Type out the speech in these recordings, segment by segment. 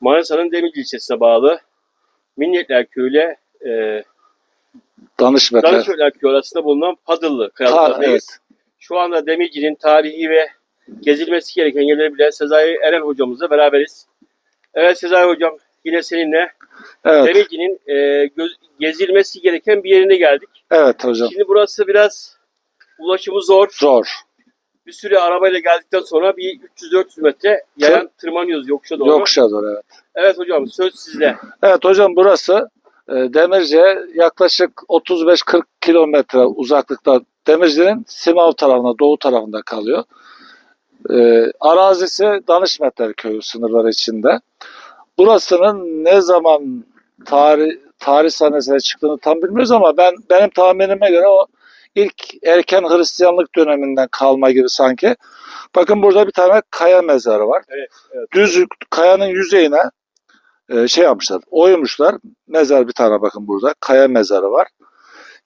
Manisa'nın Demirci ilçesine bağlı Minnetler Köyü'yle e, Danışmetler. Köyü arasında bulunan Padıllı kayalıklarındayız. evet. Şu anda Demirci'nin tarihi ve gezilmesi gereken yerleri bilen Sezai Eren hocamızla beraberiz. Evet Sezai hocam yine seninle Evet. Demirci'nin e, gezilmesi gereken bir yerine geldik. Evet hocam. Şimdi burası biraz ulaşımı zor. Zor. Bir süre arabayla geldikten sonra bir 300-400 metre yayan tırmanıyoruz yokuşa doğru. Yokuşa doğru evet. Evet hocam söz sizde. Evet hocam burası e, Demirci'ye yaklaşık 35-40 kilometre uzaklıkta Demirci'nin Simav tarafında, doğu tarafında kalıyor. E, arazisi Danışmetler Köyü sınırları içinde. Burasının ne zaman tarih tarih sahnesine çıktığını tam bilmiyoruz ama ben benim tahminime göre o ilk erken Hristiyanlık döneminden kalma gibi sanki. Bakın burada bir tane kaya mezarı var. Evet, evet. Düz kayanın yüzeyine e, şey yapmışlar, oymuşlar. Mezar bir tane bakın burada. Kaya mezarı var.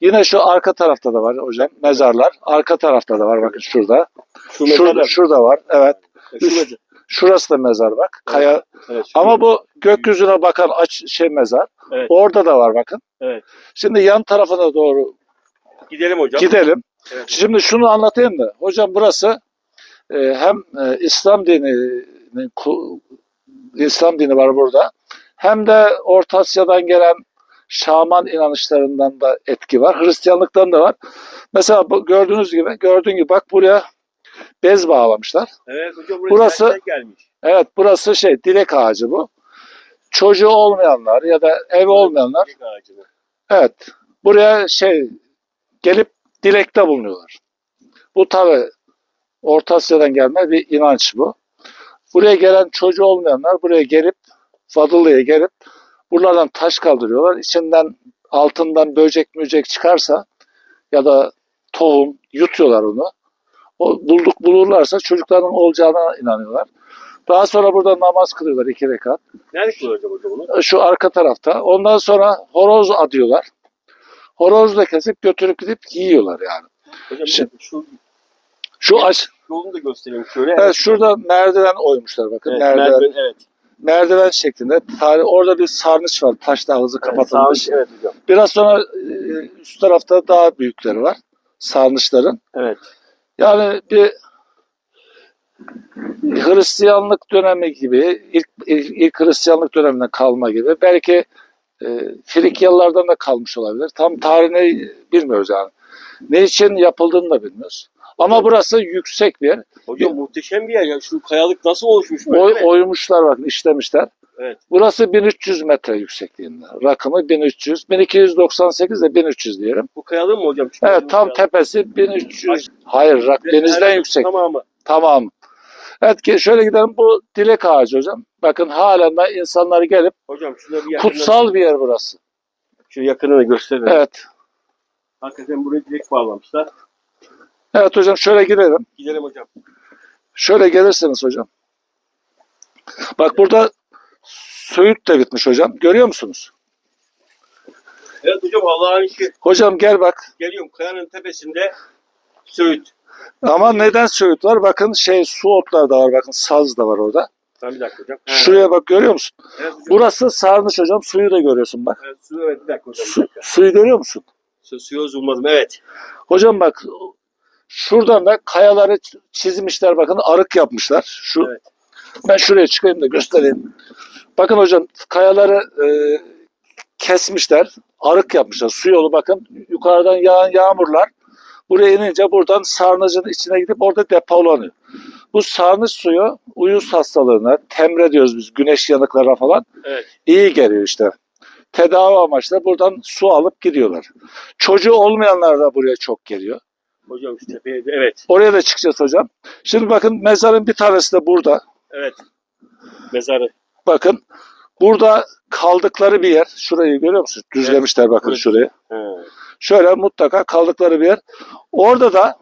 Yine şu arka tarafta da var hocam mezarlar. Arka tarafta da var bakın şurada. Şu Şurada, şurada var. Evet. Şu üst-. Şurası da mezar bak. Kaya. Evet, Ama bu gökyüzüne bakan aç şey mezar. Evet. Orada da var bakın. Evet. Şimdi yan tarafına doğru Gidelim hocam. gidelim. Evet. Şimdi şunu anlatayım da. Hocam burası e, hem e, İslam dininin ku- İslam dini var burada. Hem de Orta Asya'dan gelen şaman inanışlarından da etki var. Hristiyanlıktan da var. Mesela bu gördüğünüz gibi, gördüğün gibi bak buraya bez bağlamışlar. Evet hocam burası, gelmiş. Evet burası şey dilek ağacı bu. Çocuğu olmayanlar ya da ev olmayanlar Dilek ağacı bu. Evet. Buraya şey gelip dilekte bulunuyorlar. Bu tabi Orta Asya'dan gelme bir inanç bu. Buraya gelen çocuğu olmayanlar buraya gelip Fadıllı'ya gelip buralardan taş kaldırıyorlar. İçinden altından böcek mücek çıkarsa ya da tohum yutuyorlar onu. O bulduk bulurlarsa çocukların olacağına inanıyorlar. Daha sonra burada namaz kılıyorlar iki rekat Nerede kullanacağım hocam bunu? şu arka tarafta. Ondan sonra horoz adıyorlar. Horozu da kesip götürüp gidip yiyorlar yani. Hocam bir Şu- şu aç, yolunu da göstereyim şöyle. evet, şurada merdiven oymuşlar bakın. Evet, merdiven, merdiven. merdiven, evet. şeklinde. Tarih, orada bir sarnıç var. Taş dağlısı kapatılmış. Sağ- evet hocam. Biraz sonra e, üst tarafta daha büyükleri var. Sarnıçların. Evet. Yani bir Hristiyanlık dönemi gibi, ilk, ilk, ilk Hristiyanlık döneminden kalma gibi. Belki e, Frikyalılardan da kalmış olabilir. Tam tarihini bilmiyoruz yani. Ne için yapıldığını da bilmiyoruz. Ama Hocam- burası yüksek bir yer. Hocam muhteşem bir yer ya. Şu kayalık nasıl oluşmuş böyle? Oy, oymuşlar bakın işlemişler. Evet. Burası 1300 metre yüksekliğinde. Rakımı 1300. 1298 de 1300 diyelim. Bu kayalığın mı hocam? Şu Evet tam kayalık. tepesi 1300. Hayır rak denizden yüksek. Tamamı. Tamam. Evet şöyle gidelim bu dilek ağacı hocam. Bakın halen de insanlar gelip Hocam şurada bir kutsal bir yer burası. Şu yakınını gösterelim. Evet. Hakikaten buraya direkt bağlamışlar. Evet hocam şöyle gidelim. Gidelim hocam. Şöyle gelirseniz hocam. Bak burada söğüt de bitmiş hocam. Görüyor musunuz? Evet hocam Allah'ın işi. Hocam gel bak. Geliyorum kayanın tepesinde Söğüt. Ama neden söğüt var? Bakın şey su otlar da var. Bakın saz da var orada. Tamam bir dakika hocam. Şuraya bak görüyor musun? Evet hocam. Burası sarmış hocam. Suyu da görüyorsun bak. Evet, su, evet bir dakika hocam. Bir dakika. suyu görüyor musun? Su, suya zulmadım evet. Hocam bak şuradan da kayaları çizmişler bakın arık yapmışlar. Şu Evet. ben şuraya çıkayım da göstereyim. Bakın hocam kayaları e, kesmişler. Arık yapmışlar. Su yolu bakın yukarıdan yağan yağmurlar buraya inince buradan sarnıcın içine gidip orada depolanıyor. Bu sarnıç suyu uyuz hastalığına, temre diyoruz biz güneş yanıklara falan Evet. iyi geliyor işte. Tedavi amaçlı buradan su alıp gidiyorlar. Çocuğu olmayanlar da buraya çok geliyor. Hocam şu tepeye de evet. Oraya da çıkacağız hocam. Şimdi bakın mezarın bir tanesi de burada. Evet. Mezarı. Bakın burada kaldıkları bir yer. Şurayı görüyor musunuz? Düzlemişler bakın Evet. şurayı. Ha. Şöyle mutlaka kaldıkları bir yer. Orada da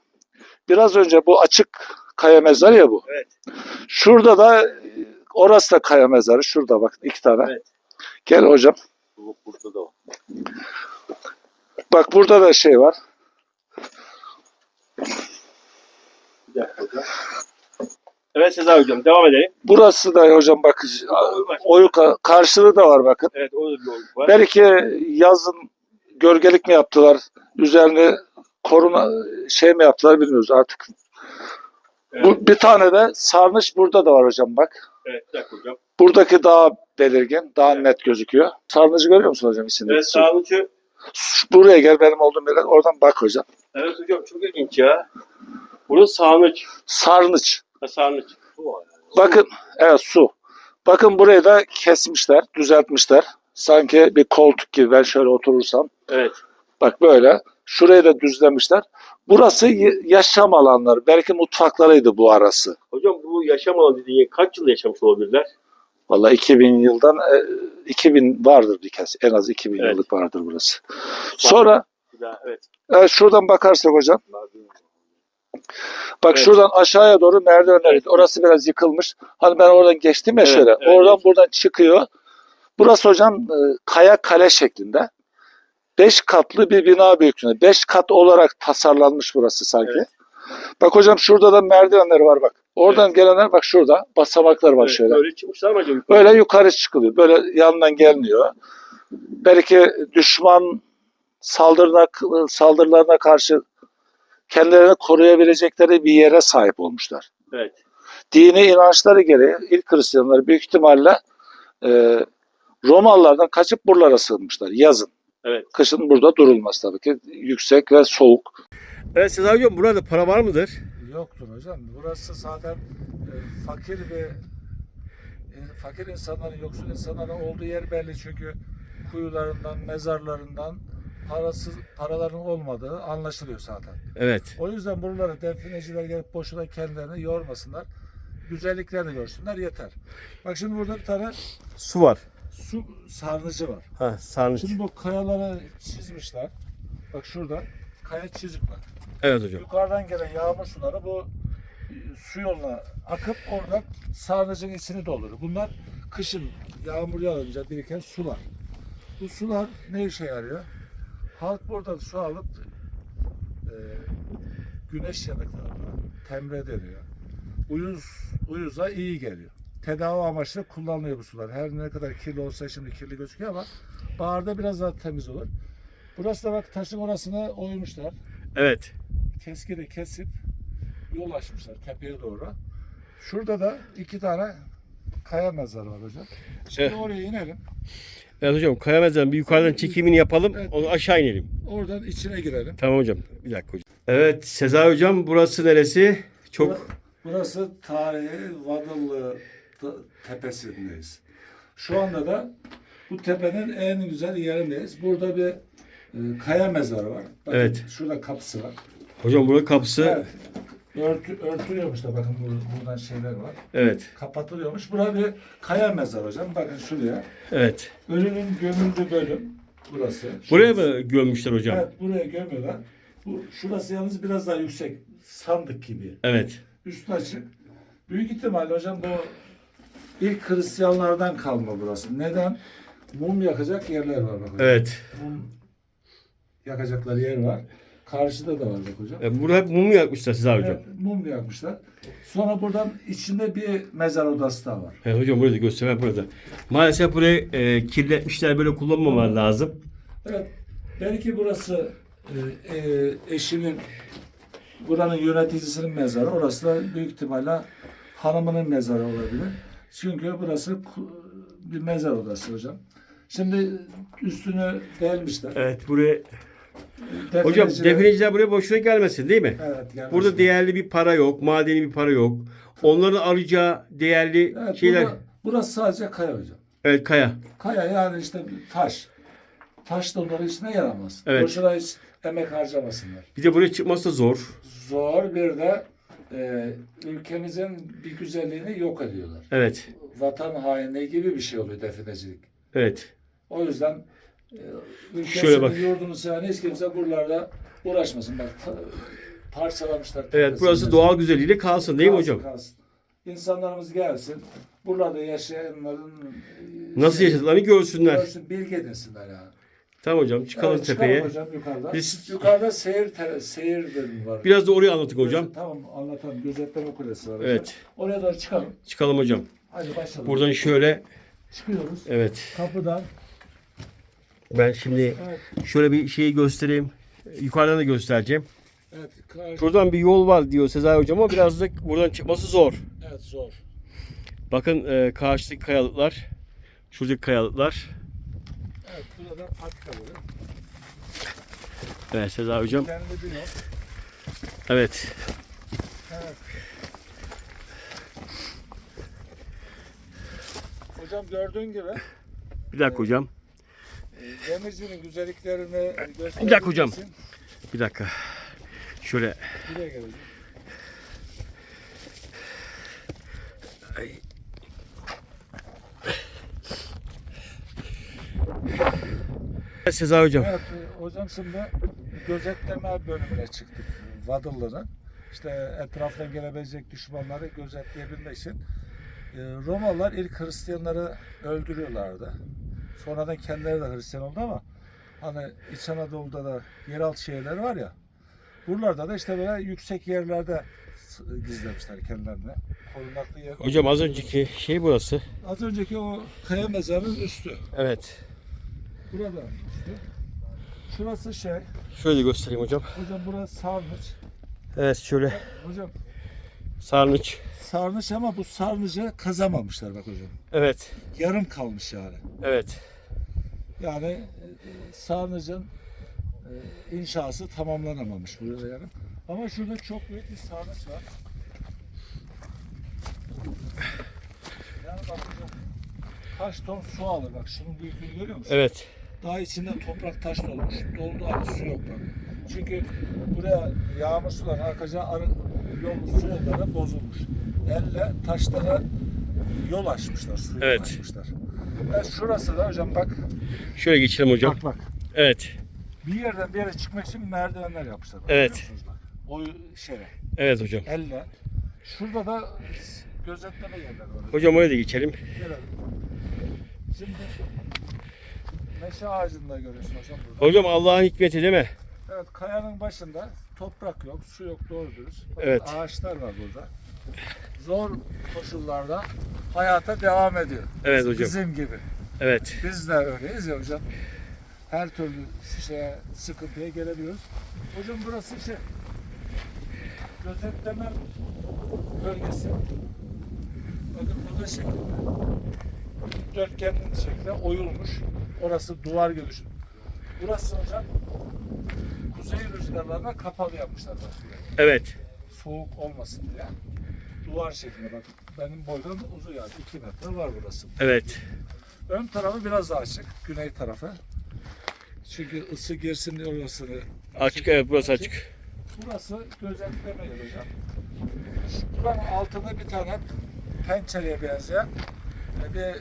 biraz önce bu açık kaya mezarı ya bu. Evet. Şurada da orası da kaya mezarı. Şurada bakın iki tane. Evet. Gel hocam. Bu burada da var. Bak burada da şey var. Bir dakika hocam. Evet Sezai hocam devam edelim. Burası da hocam bak oyuk karşılığı da var bakın. Evet orada bir yolculuk var. Belki yazın gölgelik mi yaptılar? Üzerine koruma şey mi yaptılar bilmiyoruz artık. Evet, Bu, bir tane de sarnıç burada da var hocam bak. evet dakika hocam. Buradaki daha belirgin, daha net gözüküyor. Sarnıcı görüyor musun hocam içinde? Evet. Şu- Buraya gel benim olduğum yere oradan bak hocam. Evet hocam çok ilginç ya. Burası sağlıç. Sarnıç. Ha, sarnıç. Bakın evet su. Bakın burayı da kesmişler, düzeltmişler. Sanki bir koltuk gibi ben şöyle oturursam. Evet. Bak böyle. Şurayı da düzlemişler. Burası yaşam alanları. Belki mutfaklarıydı bu arası. Hocam bu yaşam alanı dediğin kaç yıl yaşamış olabilirler? Vallahi 2000 yıldan e, 2000 vardır bir kez. En az 2000 Evet. yıllık vardır burası. Sonra daha, evet. e, şuradan bakarsak hocam. Bak Evet. şuradan aşağıya doğru merdivenler. Evet. Orası biraz yıkılmış. Hani ben oradan geçtim ya Evet, şöyle. evet, oradan evet. buradan çıkıyor. Burası hocam e, kaya kale şeklinde. Beş katlı bir bina büyüklüğünde. Beş kat olarak tasarlanmış burası sanki. Evet. Bak hocam şurada da merdivenler var bak. Oradan gelenler bak şurada basamaklar var evet şöyle. Böyle çıkmışlar mı acaba? Böyle yukarı çıkılıyor. Böyle yandan geliniyor. Belki düşman saldırına, saldırılarına karşı kendilerini koruyabilecekleri bir yere sahip olmuşlar. Evet. Dini inançları gereği ilk Hristiyanlar büyük ihtimalle e, Romalılardan kaçıp buralara sığınmışlar yazın. Evet. Kışın burada durulmaz tabii ki. Yüksek ve soğuk. Evet Sezai hocam burada para var mıdır? Yoktur hocam. Burası zaten e, fakir ve e, fakir insanların, yoksul insanların olduğu yer belli çünkü kuyularından, mezarlarından parasız paraların olmadığı anlaşılıyor zaten. Evet. O yüzden buralara defineciler gelip boşuna kendilerini yormasınlar. Güzelliklerini görsünler yeter. Bak şimdi burada bir tane Su var. Su sarnıcı var. Ha sarnıç. Şimdi bu kayaları çizmişler. Bak şurada kaya çizik var. Evet hocam. Yukarıdan gelen yağmur suları bu e, su yoluna akıp oradan sarnıcın içini doldurur. Bunlar kışın yağmur yağınca biriken sular. Bu sular ne işe yarıyor? Halk burada su alıp e, güneş yanıklarına temre deniyor. Uyuz, uyuza iyi geliyor. Tedavi amaçlı kullanılıyor bu sular. Her ne kadar kirli olsa şimdi kirli gözüküyor ama baharda biraz daha temiz olur. Burası da bak taşın orasını oymuşlar Evet. keskini kesip yol açmışlar tepeye doğru. Şurada da iki tane kaya mezarı var hocam. Şimdi Evet. oraya inelim. Evet hocam kaya mezarının bir yukarıdan çekimini yapalım. Evet. Onu aşağı inelim. Oradan içine girelim. Tamam hocam. Bir dakika hocam. Evet Sezai hocam burası neresi? Çok Burası tarihi Vadıllı tepesindeyiz. Şu anda da bu tepenin en güzel yerindeyiz. Burada bir e, kaya mezarı var. Bakın, Evet. Şurada kapısı var. hocam burada kapısı. Evet. Örtü, örtülüyormuş da bakın bur- buradan şeyler var. Evet. Kapatılıyormuş. Burada bir kaya mezarı hocam. Bakın şuraya. Evet. Ölünün gömüldüğü bölüm burası. Buraya Şurası. mı gömmüşler hocam? Evet buraya gömüyorlar. Bu, şurası yalnız biraz daha yüksek. Sandık gibi. Evet. Üstü açık. Büyük ihtimalle hocam bu ilk Hristiyanlardan kalma burası. Neden? Mum yakacak yerler var bak hocam. Evet. Mum yakacakları yer var. Karşıda da var bak hocam. E, Burada hep mum yakmışlar Sezai hocam. Evet, mum yakmışlar. Sonra buradan içinde bir mezar odası da var. Evet hocam burada göster burada. Maalesef burayı e, kirletmişler böyle kullanmamalar lazım. Evet. Belki burası e, e, eşinin buranın yöneticisinin mezarı. Orası da büyük ihtimalle hanımının mezarı olabilir. Çünkü burası bir mezar odası hocam. Şimdi üstünü delmişler. Evet buraya hocam Defineciler- buraya boşuna gelmesin değil mi? Evet, gelmişler. Burada değerli bir para yok, madeni bir para yok. Onların alacağı değerli Evet, şeyler. burada- burası sadece kaya hocam. Evet kaya. Kaya yani işte taş. Taş da onların içine yaramaz. Evet. Boşuna hiç emek harcamasınlar. Bir de buraya çıkması da zor. Zor bir de e, ülkemizin bir güzelliğini yok ediyorlar. Evet. Vatan hainliği gibi bir şey oluyor definecilik. Evet. O yüzden e, ülkesini, Şöyle bak. yurdunu seven hiç kimse buralarda uğraşmasın. Bak ta- parçalamışlar. Evet burası doğal güzelliğiyle kalsın değil mi Kalsın, hocam? kalsın. İnsanlarımız gelsin. Burada yaşayanların e, Nasıl şey- yaşadıklarını görsünler. görsün, bilgi edinsinler yani. Tamam hocam çıkalım Evet, tepeye. hocam yukarıda. Biz- Yukarıda seyir te- seyir bölümü var. Biraz da orayı anlattık hocam. Tamam anlatalım. Gözetleme kulesi var hocam. Evet. Oraya doğru çıkalım. Çıkalım hocam. Hadi başlayalım. Buradan şöyle çıkıyoruz. evet. Kapıdan. Ben şimdi Evet. şöyle bir şeyi göstereyim. Yukarıdan da göstereceğim. Evet. Karşı, Şuradan bir yol var diyor Sezai hocam ama birazcık buradan çıkması zor. evet zor. Bakın e, karşıdaki kayalıklar. Şuradaki kayalıklar. Evet. Burada patika böyle. Evet Sezai hocam. Evet. Evet. Hocam gördüğün gibi Bir dakika hocam. e, demircinin güzelliklerini göstermek Bir dakika hocam. Bir dakika. Şöyle. Buraya geleceğim. Sezai hocam. Evet e, hocam şimdi gözetleme bölümüne çıktık. Vadıllı'nın. İşte etraftan gelebilecek düşmanları gözetleyebilmek için. E, Romalılar ilk Hristiyanları öldürüyorlardı. Sonradan kendileri de Hristiyan oldu ama hani İç Anadolu'da da yeraltı şehirleri var ya. Buralarda da işte böyle yüksek yerlerde gizlemişler kendilerini. Korunaklı yer. Hocam az önceki şey burası. Az önceki o kaya mezarının üstü. Evet. Burada üstü. Şurası şey. Şöyle göstereyim hocam. Hocam burası sarnıç. Evet şöyle Hocam sarnıç. sarnıç ama bu sarnıcı kazamamışlar bak hocam. Evet. Yarım kalmış yani. Evet. Yani e, sarnıcın e, inşası tamamlanamamış burada yani. Ama şurada çok büyük bir sarnıç var. Yani bak hocam kaç ton su alır bak şunun büyüklüğünü görüyor musun? Evet. Daha içinde toprak taş dolmuş. Doldu ama su yok bak. Çünkü buraya yağmur suların akacağı arı yol su yolları bozulmuş. Elle taşlara yol açmışlar, suyu Evet. açmışlar. Evet, şurası da hocam bak. Şöyle geçelim hocam. Bak bak. Evet. Bir yerden bir yere çıkmak için merdivenler yapmışlar. Bak, Evet. bak? O şeye, Evet hocam. elle. Şurada da gözetleme yerler var. Hocam oraya da geçelim. Gelelim. Şimdi meşe ağacını da görüyorsun hocam burada. Hocam Allah'ın hikmeti değil mi? Evet kayanın başında toprak yok, su yok doğru dürüst. Bakın Evet. Ağaçlar var burada. Zor koşullarda hayata devam ediyor. Evet hocam. Bizim gibi. Evet. Biz de öyleyiz ya hocam. Her türlü şeye, sıkıntıya gelebiliyoruz. Hocam burası şey, gözetleme bölgesi. Bakın burada şeklinde. Dörtgenin şeklinde oyulmuş. Orası duvar gibi düşün. Burası hocam kuzey rüzgarlarına kapalı yapmışlar bak. Evet. Soğuk olmasın diye. Duvar şeklinde bak. Benim boydan uzun yani 2 metre var burası. Evet. Ön tarafı biraz daha açık. Güney tarafı. Çünkü ısı girsin diye orasını. Açık evet burası açık. Burası gözetleme yeri hocam. Buranın altında bir tane pençereye benzeyen bir e,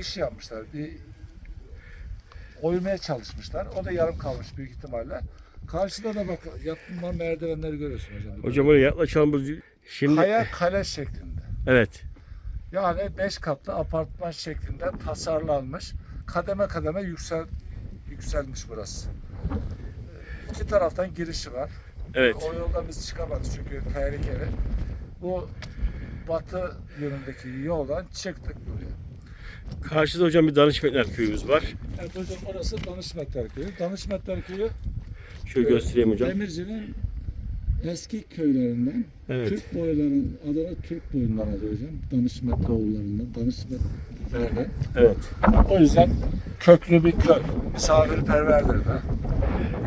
iş yapmışlar. Bir oymaya çalışmışlar. O da yarım kalmış büyük ihtimalle. Karşıda da bak yapma merdivenleri görüyorsun hocam. Hocam oraya yaklaşalım. bu- Şimdi Kaya kale şeklinde. evet. Yani 5 katlı apartman şeklinde tasarlanmış. Kademe kademe yüksel yükselmiş burası. Ee, İki taraftan girişi var. Evet. O yoldan biz çıkamadık çünkü tehlikeli. Bu batı yönündeki yoldan çıktık buraya. Karşıda hocam bir Danışmetler köyümüz var. Evet hocam orası Danışmetler Köyü. Danışmetler Köyü Şöyle göstereyim hocam. Demirci'nin eski köylerinden. Evet. Türk boyların adını Türk boyundan alıyor hocam. Danışmetoğullarından, Danışmetlerden. Evet. O yüzden köklü bir köy. Misafirperverdir de.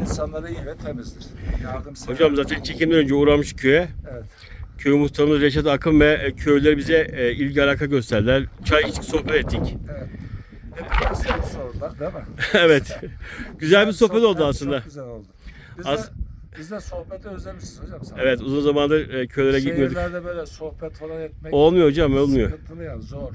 İnsanları iyi ve temizdir. Yardımsever. Hocam zaten çekimden önce uğramış köye. Evet. Köy muhtarımız Reşat Akın ve e, köylüler bize e, ilgi alaka gösterdiler. Çay içtik sohbet ettik. Evet. Hep soru sordular değil mi? evet. Güzel bir sohbet oldu aslında. Çok güzel oldu. Biz Az- de, biz de sohbeti özlemişiz hocam. Sana. Evet uzun zamandır e, köylere gitmiyorduk. Şehirlerde böyle sohbet falan etmek Olmuyor hocam olmuyor. sıkıntılı yani zor.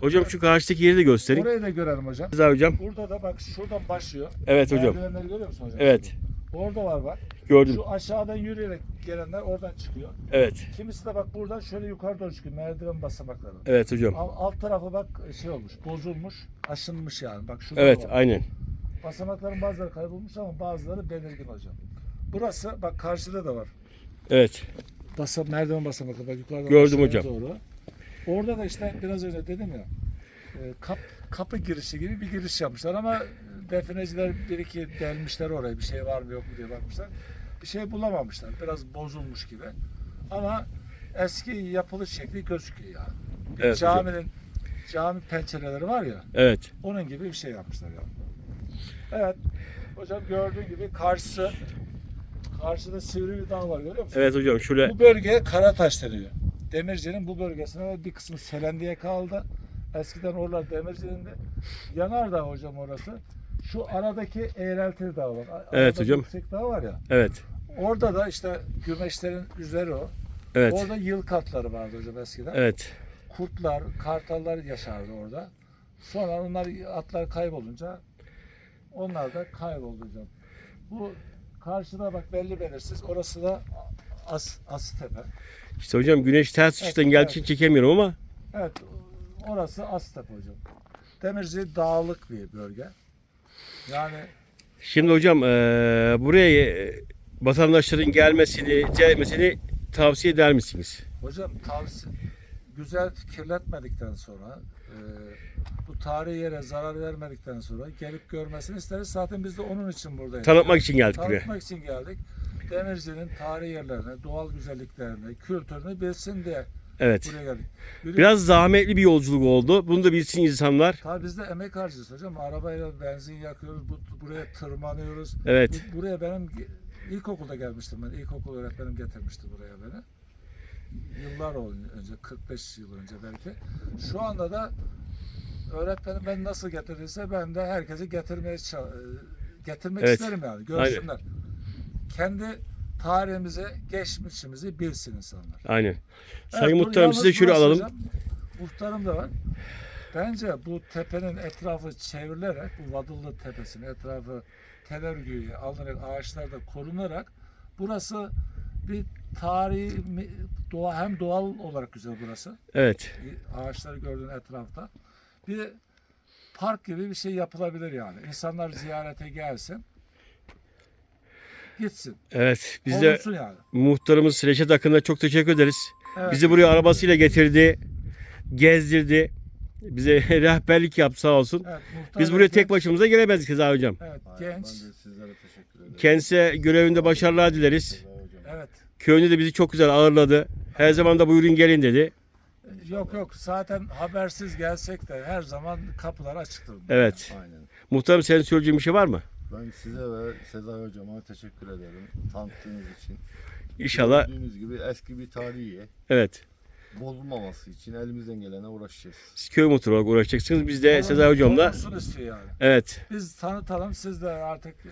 Hocam şu karşıdaki yeri de göstereyim. Orayı da görelim hocam. Güzel hocam. Burada da bak şuradan başlıyor. Evet hocam. Merdivenleri görüyor musun hocam? Evet. Orada var bak. Gördüm. Şu aşağıdan yürüyerek gelenler oradan çıkıyor. Evet. Kimisi de bak buradan şöyle yukarı doğru çıkıyor. Merdiven basamakları. Evet hocam. Alt, alt tarafı bak şey olmuş, bozulmuş, aşınmış yani. Bak şurada Evet var. aynen. Basamakların bazıları kaybolmuş ama bazıları belirgin hocam. Burası bak karşıda da var. Evet. Basa, merdiven basamakları bak yukarıdan Gördüm aşağıya hocam. Doğru. Orada da işte biraz önce dedim ya e, kap, kapı girişi gibi bir giriş yapmışlar ama defineciler bir iki delmişler oraya bir şey var mı yok mu diye bakmışlar. Bir şey bulamamışlar. Biraz bozulmuş gibi. Ama eski yapılış şekli gözüküyor yani. Bir Evet caminin cami pencereleri var ya Evet. onun gibi bir şey yapmışlar yani. Evet. Hocam gördüğün gibi karşısı karşıda sivri bir dağ var görüyor musun? Evet hocam şöyle Bu bölgeye Karataş deniyor. Demirci'nin bu bölgesine bir kısmı Selendi'ye kaldı. Eskiden oralar Demirci'nin de. Yanardağ hocam orası. Şu aradaki eğreltili dağ var. Arada Evet hocam. Yüksek dağ var ya. evet. Orada da işte gümeşlerin üzeri o. Evet. Orada yıl katları vardı hocam eskiden. Evet. Kurtlar, kartallar yaşardı orada. Sonra onlar atlar kaybolunca onlar da kayboldu hocam. Bu karşıda bak belli belirsiz. Orası da As, Asitepe. İşte hocam güneş ters açıdan geldiği için çekemiyorum ama Evet, orası Asitepe hocam. Demirci dağlık bir bölge. Yani şimdi hocam eee, buraya eee, vatandaşların gelmesini, gelmesini tavsiye eder misiniz? hocam tavsiye güzel kirletmedikten sonra e, bu tarihi yere zarar vermedikten sonra gelip görmesini isteriz. Zaten biz de onun için buradayız. Tanıtmak için geldik buraya. Tanıtmak için geldik. Demirci'nin tarihi yerlerini, doğal güzelliklerini, kültürünü bilsin diye Evet. buraya geldik. Yürü- Biraz zahmetli bir yolculuk oldu. Bunu da bilsin insanlar. Tabii biz de emek harcıyoruz hocam. Arabayla benzin yakıyoruz, bu, buraya tırmanıyoruz. Evet. Bu- Buraya benim ilkokulda gelmiştim ben. İlkokul öğretmenim getirmişti buraya beni. Yıllar önce, 45 yıl önce belki. Şu anda da öğretmenim ben nasıl getirdiyse ben de herkesi getirmeye e, getirmek Evet. isterim yani. Görsünler. Kendi tarihimizi, geçmişimizi bilsin insanlar. Aynen. Evet, Sayın bu Muhtarım size şöyle alalım. hocam, Muhtarım da var. Bence bu tepenin etrafı çevrilerek, bu Vadıllı Tepesi'nin etrafı tel örgüyle alınarak, ağaçlar da korunarak burası bir tarihi, doğa, hem doğal olarak güzel burası. Evet. Ağaçları gördüğün etrafta. Bir park gibi bir şey yapılabilir yani. İnsanlar ziyarete gelsin. Gitsin. Evet. Biz de Olursun yani. muhtarımız Reşat Akın'a çok teşekkür ederiz. Evet. Bizi buraya arabasıyla getirdi. Gezdirdi. Bize rehberlik yaptı sağ olsun. Evet, muhtar Biz buraya genç- tek başımıza gelemezdik Keza hocam. Evet, genç. Ben de sizlere teşekkür ederim. Kendisine görevinde başarılar dileriz. Evet. Köyünde de bizi çok güzel ağırladı. Her zaman da buyurun gelin dedi. Yok yok zaten habersiz gelsek de her zaman kapılar açıktır. Evet. Aynen. Muhtarım senin söyleyeceğin bir şey var mı? Ben size ve Sezai hocama teşekkür ederim tanıttığınız için. İnşallah. Gördüğünüz gibi eski bir tarihi Evet. bozulmaması için elimizden gelene uğraşacağız. Siz köy muhtarı olarak uğraşacaksınız. Biz de Sezai hocamla Korunsun istiyor yani. evet. Biz tanıtalım siz de artık e,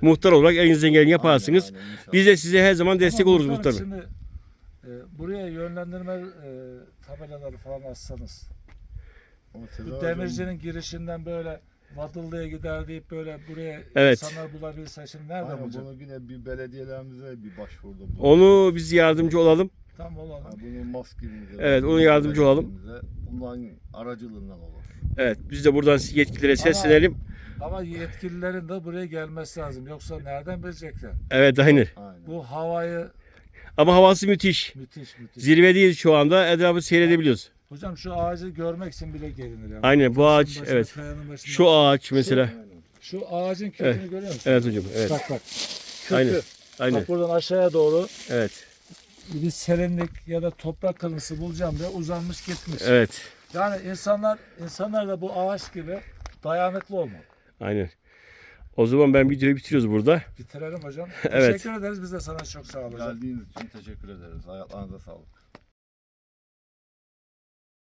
Muhtar olarak elinizden geleni yaparsınız. Aynen, aynen, inşallah. Biz de size her zaman destek ama oluruz muhtarım. Şimdi e, buraya yönlendirme e, tabelaları falan assanız. Ama Sezai Bu hocam- demircinin girişinden böyle Vadıllı'ya gider deyip böyle buraya Evet. insanlar bulabilse şimdi nerede Aynen, bulacak? bunu yine bir belediyelerimize bir başvuruda bulunduk. Onu biz yardımcı olalım. Tam Ha, olalım. bunu maskemize, Evet, ona yardımcı olalım. Bunların aracılığından olur. Evet. Biz de buradan yetkililere seslenelim. Ama yetkililerin de buraya gelmesi lazım. Yoksa nereden bilecekler? Evet aynı. Aynen. Bu havayı Ama havası müthiş. müthiş müthiş. Zirvedeyiz şu anda. Etrafı seyredebiliyoruz. Hocam şu ağacı görmek için bile gelinir yani. Aynen bu ağaç Başına, evet. başına. Şu ağaç mesela. Aynen. Şu ağacın kökünü görüyor musun? Evet hocam. Evet. Bak bak. Kökü. Aynen. Aynen. Bak buradan aşağıya doğru Evet. bir serinlik ya da toprak kırıntısı bulacağım diye uzanmış gitmiş. Evet. Yani insanlar insanlar da bu ağaç gibi dayanıklı olmalı. Aynen. O zaman ben videoyu bitiriyoruz burada. Bitirelim hocam. Evet. Teşekkür ederiz. Biz de sana çok sağ olun hocam. Geldiğiniz için teşekkür ederiz. Ayaklarınıza sağlık.